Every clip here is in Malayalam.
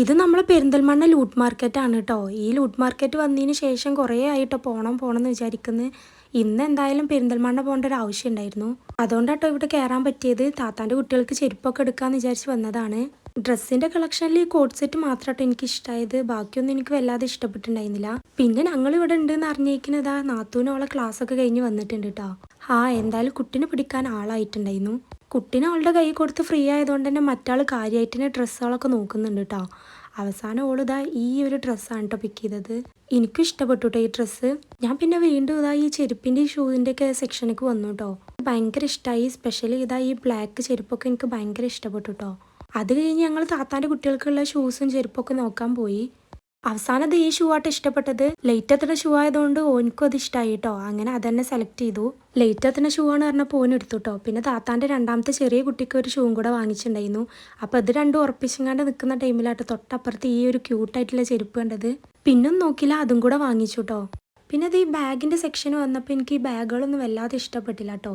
ഇത് നമ്മളെ പെരിന്തൽമണ്ണ ലൂട്ട് മാർക്കറ്റ് ആണ് കേട്ടോ ഈ ലൂട്ട് മാർക്കറ്റ് വന്നതിന് ശേഷം കുറേ ആയിട്ടോ പോകണം പോകണം എന്ന് വിചാരിക്കുന്നത് ഇന്ന് എന്തായാലും പെരിന്തൽമണ്ണ പോകേണ്ട ഒരു ആവശ്യം ഉണ്ടായിരുന്നു. അതുകൊണ്ടാട്ടോ ഇവിടെ കയറാൻ പറ്റിയത്. താത്താന്റെ കുട്ടികൾക്ക് ചെരുപ്പൊക്കെ എടുക്കാമെന്ന് വിചാരിച്ച് വന്നതാണ്. ഡ്രസ്സിന്റെ കളക്ഷനിൽ ഈ കോട്ട് സെറ്റ് മാത്രമാട്ടോ എനിക്ക് ഇഷ്ടമായത് ബാക്കിയൊന്നും എനിക്ക് വല്ലാതെ ഇഷ്ടപ്പെട്ടിട്ടുണ്ടായിരുന്നില്ല. പിന്നെ ഞങ്ങൾ ഇവിടെ ഉണ്ടെന്ന് അറിഞ്ഞേക്കുന്നതാ നാത്തൂനോളെ ക്ലാസ് ഒക്കെ കഴിഞ്ഞ് വന്നിട്ടുണ്ട് കേട്ടോ ആ എന്തായാലും കുട്ടിനെ പിടിക്കാൻ ആളായിട്ടുണ്ടായിരുന്നു. കുട്ടീനെ അവളുടെ കൈ കൊടുത്ത് ഫ്രീ ആയതുകൊണ്ട് തന്നെ മറ്റാൾ കാര്യമായിട്ടിനെ ഡ്രസ്സുകളൊക്കെ നോക്കുന്നുണ്ട് കേട്ടോ അവസാനം ഓളിതാ ഈ ഒരു ഡ്രസ്സാണ് കേട്ടോ പിക്ക് ചെയ്തത്. എനിക്കും ഇഷ്ടപ്പെട്ടു കേട്ടോ ഈ ഡ്രസ്സ് ഞാൻ പിന്നെ വീണ്ടും ഇതാ ഈ ചെരുപ്പിന്റെ ഷൂവിന്റെ ഒക്കെ സെക്ഷനിലേക്ക് വന്നു കേട്ടോ ഭയങ്കര ഇഷ്ടമായി സ്പെഷ്യലി ഇതാ ഈ ബ്ലാക്ക് ചെരുപ്പൊക്കെ എനിക്ക് ഭയങ്കര ഇഷ്ടപ്പെട്ടു കേട്ടോ അത് കഴിഞ്ഞ് ഞങ്ങൾ താത്താന്റെ കുട്ടികൾക്കുള്ള ഷൂസും ചെരുപ്പൊക്കെ നോക്കാൻ പോയി. അവസാനം അത് ഈ ഷൂ ആട്ട് ഇഷ്ടപ്പെട്ടത്. ലൈറ്റ് എത്തുന്ന ഷൂ ആയതുകൊണ്ട് ഓനിക്കും അത് ഇഷ്ടമായി കേട്ടോ. അങ്ങനെ അതന്നെ സെലക്ട് ചെയ്തു. ലൈറ്റ് എത്തുന്ന ഷൂ ആണ് പറഞ്ഞപ്പോൾ ഓൻ എടുത്തു കേട്ടോ. പിന്നെ താത്താന്റെ രണ്ടാമത്തെ ചെറിയ കുട്ടിക്ക് ഒരു ഷൂവും കൂടെ വാങ്ങിച്ചിട്ടുണ്ടായിരുന്നു. അപ്പോൾ ഇത് രണ്ടും ഉറപ്പിച്ചങ്ങാണ്ട് നിൽക്കുന്ന ടൈമിലായിട്ട് തൊട്ടപ്പുറത്ത് ഈ ഒരു ക്യൂട്ടായിട്ടുള്ള ചെരുപ്പ് കണ്ടത്. പിന്നും നോക്കില്ല അതും കൂടെ വാങ്ങിച്ചു കേട്ടോ. പിന്നെ അത് ഈ ബാഗിന്റെ സെക്ഷൻ വന്നപ്പോൾ എനിക്ക് ഈ ബാഗുകളൊന്നും വല്ലാതെ ഇഷ്ടപ്പെട്ടില്ല കേട്ടോ.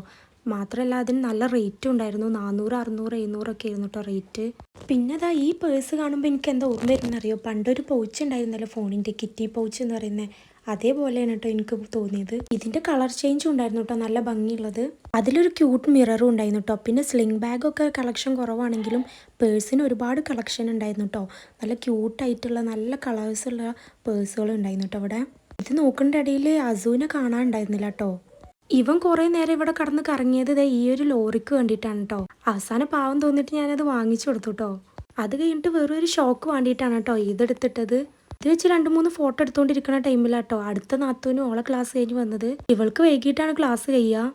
മാത്രമല്ല അതിന് നല്ല റേറ്റ് ഉണ്ടായിരുന്നു. നാനൂറ് അറുന്നൂറ് എഴുന്നൂറൊക്കെ ആയിരുന്നു കേട്ടോ റേറ്റ് പിന്നെ അതാ ഈ പേഴ്സ് കാണുമ്പോൾ എനിക്ക് എന്താ ഓർമ്മ വരുന്നറിയോ പണ്ടൊരു പൗച്ച് ഉണ്ടായിരുന്നല്ലോ ഫോണിന്റെ കിറ്റി പൗച്ച് എന്ന് പറയുന്നത് അതേപോലെയാണ് കേട്ടോ എനിക്ക് തോന്നിയത്. ഇതിന്റെ കളർ ചേഞ്ച് ഉണ്ടായിരുന്നു കേട്ടോ നല്ല ഭംഗിയുള്ളത്. അതിലൊരു ക്യൂട്ട് മിററും ഉണ്ടായിരുന്നു കേട്ടോ പിന്നെ സ്ലിംഗ് ബാഗൊക്കെ കളക്ഷൻ കുറവാണെങ്കിലും പേഴ്സിന് ഒരുപാട് കളക്ഷൻ ഉണ്ടായിരുന്നു കേട്ടോ നല്ല ക്യൂട്ടായിട്ടുള്ള നല്ല കളേഴ്സുള്ള പേഴ്സുകൾ ഉണ്ടായിരുന്നു കേട്ടോ അവിടെ. ഇത് നോക്കേണ്ട ഇടയിൽ അസൂനെ കാണാനുണ്ടായിരുന്നില്ല കേട്ടോ ഇവൻ കുറേ നേരം ഇവിടെ കടന്ന് കറങ്ങിയത് ദേ ഈ ഒരു ലോറിക്ക് വേണ്ടിയിട്ടാണ് കേട്ടോ അവസാനം പാവം തോന്നിയിട്ട് ഞാനത് വാങ്ങിച്ചു കൊടുത്തു കേട്ടോ അത് കഴിഞ്ഞിട്ട് വെറും ഒരു ഷോക്ക് വേണ്ടിയിട്ടാണ് കേട്ടോ ഇതെടുത്തിട്ടത്. ഇത് വെച്ച് രണ്ട് മൂന്ന് ഫോട്ടോ എടുത്തുകൊണ്ടിരിക്കുന്ന ടൈമിലാട്ടോ അടുത്ത നാത്തൂനും ഓളെ ക്ലാസ് കഴിഞ്ഞ് വന്നത്. ഇവൾക്ക് വൈകിട്ടാണ് ക്ലാസ് കഴിയുക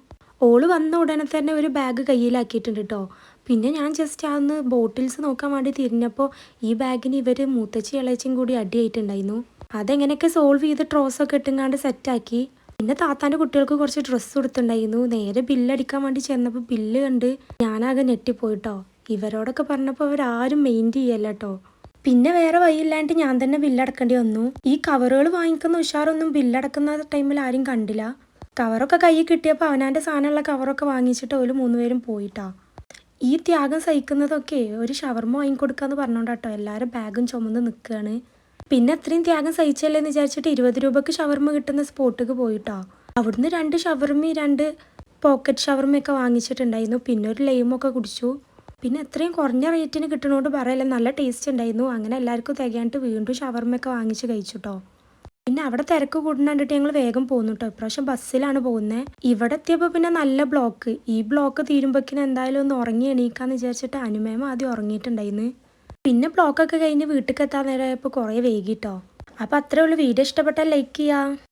ഓൾ വന്ന ഉടനെ തന്നെ ഒരു ബാഗ് കയ്യിലാക്കിയിട്ടുണ്ട് കേട്ടോ പിന്നെ ഞാൻ ജസ്റ്റ് അന്ന് ബോട്ടിൽസ് നോക്കാൻ വേണ്ടി തിരിഞ്ഞപ്പോൾ ഈ ബാഗിന് ഇവർ മൂത്തച്ചി ഇളയച്ചും കൂടി അടിയായിട്ടുണ്ടായിരുന്നു. അതെങ്ങനെയൊക്കെ സോൾവ് ചെയ്ത് ട്രോസൊക്കെ ഇട്ടുങ്ങാണ്ട് സെറ്റാക്കി പിന്നെ താത്താന്റെ കുട്ടികൾക്ക് കുറച്ച് ഡ്രസ്സ് കൊടുത്തിട്ടുണ്ടായിരുന്നു. നേരെ ബില്ലടിക്കാൻ വേണ്ടി ചെന്നപ്പോൾ ബില്ല് കണ്ട് ഞാനാകെ ഞെട്ടിപ്പോയിട്ടോ. ഇവരോടൊക്കെ പറഞ്ഞപ്പോൾ അവരാരും മെയിന്റ് ചെയ്യല്ല കേട്ടോ പിന്നെ വേറെ വഴിയില്ലാണ്ട് ഞാൻ തന്നെ ബില്ലടക്കേണ്ടി വന്നു. ഈ കവറുകൾ വാങ്ങിക്കുന്ന ഉഷാറൊന്നും ബില്ലടക്കുന്ന ടൈമിൽ ആരും കണ്ടില്ല. കവറൊക്കെ കയ്യിൽ കിട്ടിയപ്പോൾ അവനാന്റെ സാധനമുള്ള കവറൊക്കെ വാങ്ങിച്ചിട്ട് ഓൽ മൂന്നുപേരും പോയിട്ടാ. ഈ ത്യാഗം സഹിക്കുന്നതൊക്കെ ഒരു ഷവർമ വാങ്ങിക്കൊടുക്കാന്ന് പറഞ്ഞോണ്ടാട്ടോ എല്ലാവരും ബാഗും ചുമന്ന് നിൽക്കുകയാണ് പിന്നെ അത്രയും ത്യാഗം സഹിച്ചല്ലേ എന്ന് വിചാരിച്ചിട്ട് ഇരുപത് രൂപക്ക് ഷവർമ്മ കിട്ടുന്ന സ്പോട്ടിക്ക് പോയിട്ടോ. അവിടുന്ന് രണ്ട് ഷവർമ്മയും രണ്ട് പോക്കറ്റ് ഷവർമ്മയൊക്കെ വാങ്ങിച്ചിട്ടുണ്ടായിരുന്നു. പിന്നെ ഒരു ലൈമൊക്കെ കുടിച്ചു. പിന്നെ അത്രയും കുറഞ്ഞ റേറ്റിന് കിട്ടണോണ്ട് പറയല്ല നല്ല ടേസ്റ്റ് ഉണ്ടായിരുന്നു. അങ്ങനെ എല്ലാവർക്കും തികയാണ്ട് വീണ്ടും ഷവർമ്മയൊക്കെ വാങ്ങിച്ച് കഴിച്ചുട്ടോ. പിന്നെ അവിടെ തിരക്ക് കൂടുന്ന കണ്ടിട്ട് ഞങ്ങൾ വേഗം പോകുന്നു കേട്ടോ ഇപ്രാവശ്യം ബസ്സിലാണ് പോകുന്നത് ഇവിടെ എത്തിയപ്പോൾ പിന്നെ നല്ല ബ്ലോക്ക് ഈ ബ്ലോക്ക് തീരുമ്പോഴേക്കിന് എന്തായാലും ഒന്ന് ഉറങ്ങി എണീക്കാന്ന് വിചാരിച്ചിട്ട് അനുമേമ ആദ്യം ഉറങ്ങിയിട്ടുണ്ടായിരുന്നു പിന്നെ ബ്ലോക്കൊക്കെ കഴിഞ്ഞ് വീട്ടിൽ എത്താൻ നേരമായപ്പോൾ കുറേ വൈകിട്ടോ അപ്പോൾ അത്രേ ഉള്ളൂ. വീഡിയോ ഇഷ്ടപ്പെട്ടാൽ ലൈക്ക് ചെയ്യുക